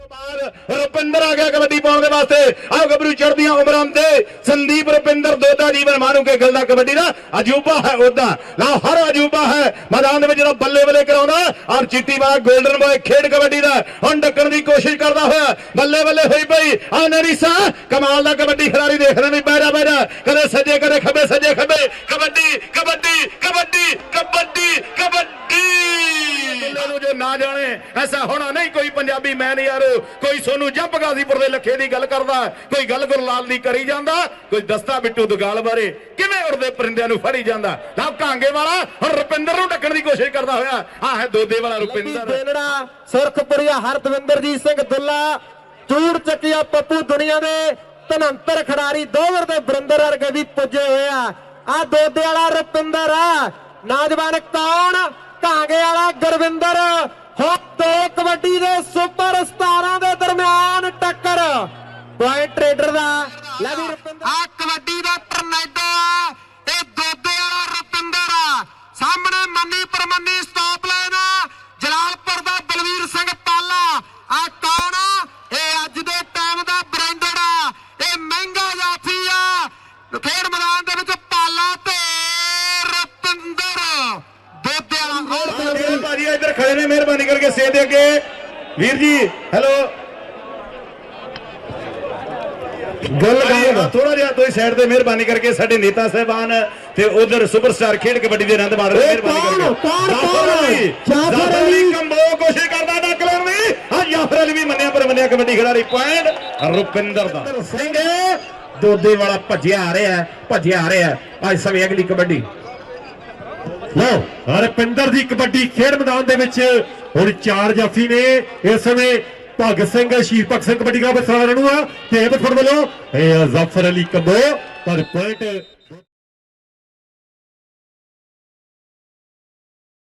ਰੁਪਿੰਦਰ ਆ ਗਿਆ ਕਬੱਡੀ ਪਾਉਣ ਦੇ ਵਾਸਤੇ। ਆਹ ਗੱਭਰੂ ਚੜਦੀਆਂ ਉਮਰਾਂ ਤੇ ਸੰਦੀਪ, ਰੁਪਿੰਦਰ ਦੋਦਾ ਜੀਵਨ ਮਾਰੂ ਕੇ ਖੇਲਦਾ ਕਬੱਡੀ ਦਾ। ਅਜੂਬਾ ਹੈ ਉਹਦਾ। ਨਾ ਹਰ ਅਜੂਬਾ ਹੈ। ਮੈਦਾਨ ਦੇ ਵਿੱਚ ਜਿਹੜਾ ਬੱਲੇ ਬੱਲੇ ਕਰਾਉਂਦਾ ਔਰ ਚਿੱਟੀ ਬਾਗ 골ਡਨ ਬॉय ਖੇਡ ਕਬੱਡੀ ਦਾ। ਹੁਣ ਡੱਕਣ ਦੀ ਕੋਸ਼ਿਸ਼ ਕਰਦਾ ਹੋਇਆ, ਬੱਲੇ ਬੱਲੇ ਹੋਈ ਪਈ। ਆ ਨਰੀਸਾ ਕਮਾਲ ਦਾ ਕਬੱਡੀ ਖਿਡਾਰੀ ਦੇਖਣਾ ਵੀ ਬੈਰਾ ਬੈਰਾ ਕਦੇ ਸੱਜੇ, ਕਦੇ ਖੱਬੇ ਸੱਜੇ ਖੱਬੇ ਕਬੱਡੀ ਕਬੱਡੀ ਕਬੱਡੀ ਕਬੱਡੀ ਕਬੱਡੀ ਬੱਲੇ ਨੂੰ ਜਾਣੇ। ਐਸਾ ਹੋਣਾ ਨਹੀਂ ਕੋਈ ਪੰਜਾਬੀ ਮੈਨ ਯਾਰ। ਕੋਈ ਸੋਨੂੰ ਜੰਪ ਗਾਜ਼ੀਪੁਰ ਦੇ ਲੱਖੇ ਦੀ ਗੱਲ ਕਰਦਾ। ਕੋਈ ਗੱਲ ਗੁਰਲਾਲ ਦੀ ਕਰੀ ਜਾਂਦਾ। ਕੋਈ ਦਸਤਾ ਬਿੱਟੂ ਦੁਗਾਲ ਬਾਰੇ। ਕਿਵੇਂ ਉੜਦੇ ਪਰਿੰਦਿਆਂ ਨੂੰ ਫੜੀ ਜਾਂਦਾ? ਲਵ ਕਾਂਗੇ ਵਾਲਾ ਹੁਣ ਰੁਪਿੰਦਰ ਨੂੰ ਡੱਕਣ ਦੀ ਕੋਸ਼ਿਸ਼ ਕਰਦਾ ਹੋਇਆ। ਆ ਹੈ ਦੋਦੇ ਵਾਲਾ ਰੁਪਿੰਦਰ। ਬੇਲੜਾ ਸੁਰਖਪੁਰੀਆ ਹਰਦਵਿੰਦਰਜੀਤ ਸਿੰਘ ਦੁੱਲਾ ਚੂੜ ਚੱਕਿਆ ਪੱਪੂ ਦੁਨੀਆ ਦੇ ਧਨੰਤਰ ਖਿਡਾਰੀ ਦੋਵਰ ਦੇ ਬਰਿੰਦਰ ਵਰਗੇ ਵੀ ਪੁੱਜੇ ਹੋਏ ਆ। ਆ ਦੋਦੇ ਵਾਲਾ ਰੁਪਿੰਦਰ ਆ ਨੌਜਵਾਨ ਕੌਣ? ਕਾਂਗੇ ਵਾਲਾ ਗੁਰਵਿੰਦਰ। ਹੋ ਦੋ ਕਬੱਡੀ ਦੇ ਸੁਪਰ ਸਟਾਰਾਂ ਦੇ ਦਰਮਿਆਨ ਟੱਕਰ। ਪੁਆਇੰਟ ਟ੍ਰੇਡਰ ਦਾ ਲੈ ਵੀ ਰੁਪਿੰਦਰ। ਆ ਕਬੱਡੀ ਦਾ ਟਰਨੇਡੋ ਆ ਇਹ ਦੋਦੇ ਵਾਲਾ ਰੁਪਿੰਦਰ ਆ। ਸਾਹਮਣੇ ਮੰਨੀ ਪਰਮੰਨੀ ਸਟਾਪ ਲਾਈਨ ਆ। ਜਲਾਲਪੁਰ ਦਾ ਬਲਵੀਰ ਸਿੰਘ ਪਾਲਾ। ਆ ਕੌਣ ਆ? ਇਹ ਅੱਜ ਦੇ ਟਾਈਮ ਦਾ ਬ੍ਰਾਂਡਡ ਆ। ਇਹ ਮਹਿੰਗਾ ਜਾਫੀ ਆ। ਖੇਡ ਮੈਦਾਨ ਦੇ ਵਿੱਚ ਪਾਲਾ ਤੇ ਰੁਪਿੰਦਰ। ਦੋਦੇ ਵਾਲਾ ਭਾਜੀ ਇੱਧਰ ਖੜੇ ਨੇ ਮਿਹਰਬਾਨੀ ਕਰਕੇ ਸੇ ਦੇ ਅੱਗੇ ਵੀਰ ਜੀ ਹੈਲੋ ਗੱਲ ਗੱਲ ਥੋੜਾ ਜਿਹਾ ਤੁਸੀਂ ਸਾਈਡ ਤੇ ਮਿਹਰਬਾਨੀ ਕਰਕੇ ਸਾਡੇ ਨੇਤਾ ਸਾਹਿਬਾਨ ਤੇ ਉਧਰ ਸੁਪਰਸਟਾਰ ਖੇਡ ਕਬੱਡੀ ਦੇ ਆਨੰਦ ਮਾਣ ਰਹੇ ਮਿਹਰਬਾਨੀ? ਕਰਕੇ ਕੌਣ? ਕੌਣ? ਜਾਫਰ ਅਲੀ। ਕੰਬੋ ਕੋਸ਼ਿਸ਼ ਕਰਦਾ ਡੱਕ ਲੈਣ ਦੀ ਹਾਂ ਜਾਫਰ ਅਲੀ ਵੀ ਮੰਨਿਆ ਪਰ ਮੰਨਿਆ ਕਬੱਡੀ ਖਿਡਾਰੀ ਪੁਆਇੰਟ ਰੁਪਿੰਦਰ ਦਾ ਸਿੰਘ ਦੋਦੇ ਵਾਲਾ ਭੱਜਿਆ ਆ ਰਿਹਾ ਭੱਜਿਆ ਆ ਰਿਹਾ। ਅੱਜ ਸਮੇਂ ਅਗਲੀ ਕਬੱਡੀ ਲਓ, ਹਰਪਿੰਦਰ ਦੀ ਕਬੱਡੀ ਖੇਡ ਮੈਦਾਨ ਦੇ ਵਿੱਚ ਹੁਣ ਚਾਰ ਜਾਫੀ ਨੇ। ਇਸ ਸਮੇਂ ਭਗਤ ਸਿੰਘ, ਸ਼ਹੀਦ ਭਗਤ ਸਿੰਘ ਕਬੱਡੀ ਕਲੱਬ ਸਰਾਣਾ ਨੂੰ ਆ। ਤੇ ਇਹ ਵੱਲੋਂ, ਇਹ ਜ਼ਫਰ ਅਲੀ ਕੰਬੋ, ਪਰ ਪੁਆਇੰਟ